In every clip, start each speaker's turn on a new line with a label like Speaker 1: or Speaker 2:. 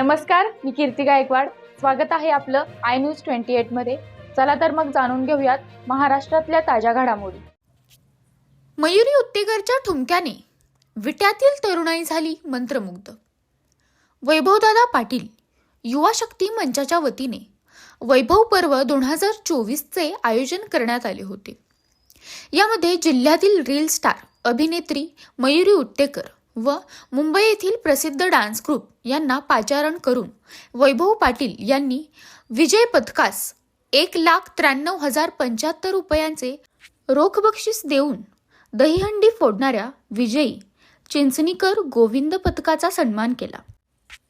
Speaker 1: नमस्कार मी कीर्ती गायकवाड. स्वागत आहे आपलं आय न्यूज ट्वेंटी एटमध्ये चला तर मग जाणून घेऊयात महाराष्ट्रातल्या ताज्या घडामोडी.
Speaker 2: मयुरी उत्तेकरच्या ठुमक्याने विट्यातील तरुणाई झाली मंत्रमुग्ध. वैभवदादा पाटील युवा शक्ती मंचाच्या वतीने वैभव पर्व दोन हजार चोवीसचे आयोजन करण्यात आले होते. यामध्ये जिल्ह्यातील रील स्टार अभिनेत्री मयुरी उत्तेकर व मुंबई येथील प्रसिद्ध डान्स ग्रुप यांना पाचारण करून वैभव पाटील यांनी विजय पथकास एक लाख त्र्याण्णव हजार पंच्याहत्तर रुपयांचे रोख बक्षीस देऊन दहीहंडी फोडणाऱ्या विजयी चिंचणीकर गोविंद पथकाचा सन्मान केला.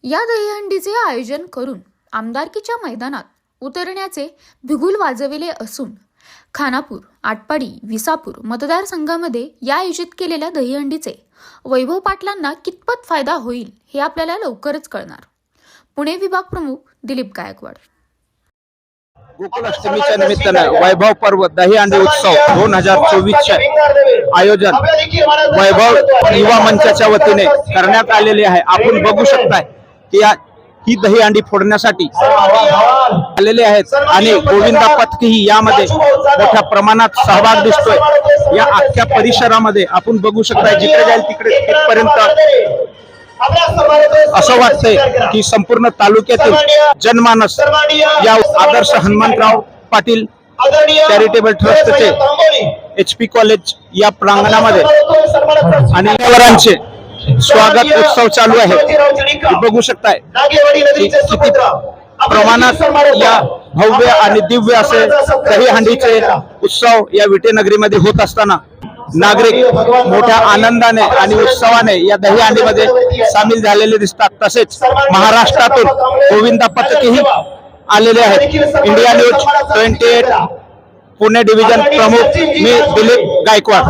Speaker 2: या दहीहंडीचे आयोजन करून आमदारकीच्या मैदानात उतरण्याचे बिगुल वाजविले असून खानापूर आटपाडी विसापूर मतदारसंघामध्ये या आयोजित केलेल्या दहीहंडीचे वैभव पाटलांना कितपत फायदा होईल हे आपल्याला लवकरच कळणार. पुणे विभाग प्रमुख दिलीप गायकवाड.
Speaker 3: गोकुलाष्टमीच्या निमित्तानं वैभव पर्व दही अंडी उत्सव दोन हजार चोवीसचे आयोजन वैभव युवा मंचाच्या वतीने करण्यात आलेले आहे. आपण बघू शकताय की या ही दही अंडी फोडण्यासाठी आलेले आहेत. आणि गोविंदा पथकही यामध्ये मोठ्या प्रमाणात सहभाग दिसतोय. या अख्ख्या परिसरामध्ये आपण बघू शकताय जिकडे जाईल तिकडे तिथपर्यंत. असं वाटतंय की संपूर्ण तालुक्यातील जनमानस या आदर्श हनुमंतराव पाटील चॅरिटेबल ट्रस्टचे एच पी कॉलेज या प्रांगणामध्ये आणि स्वागत उत्सव चालू आहे. बघू शकताय. किती प्रमाणात या भव्य आणि दिव्य असे दहीहंडीचे उत्सव या विटेनगरीमध्ये होत असताना नागरिक मोठ्या आनंदाने आणि उत्सवाने या दहीहंडीमध्ये सामील झालेले दिसतात. तसेच महाराष्ट्रातून गोविंदा पथकही आलेले आहेत. India news twenty eight Pune division प्रमुख मी दिलीप गायकवाड.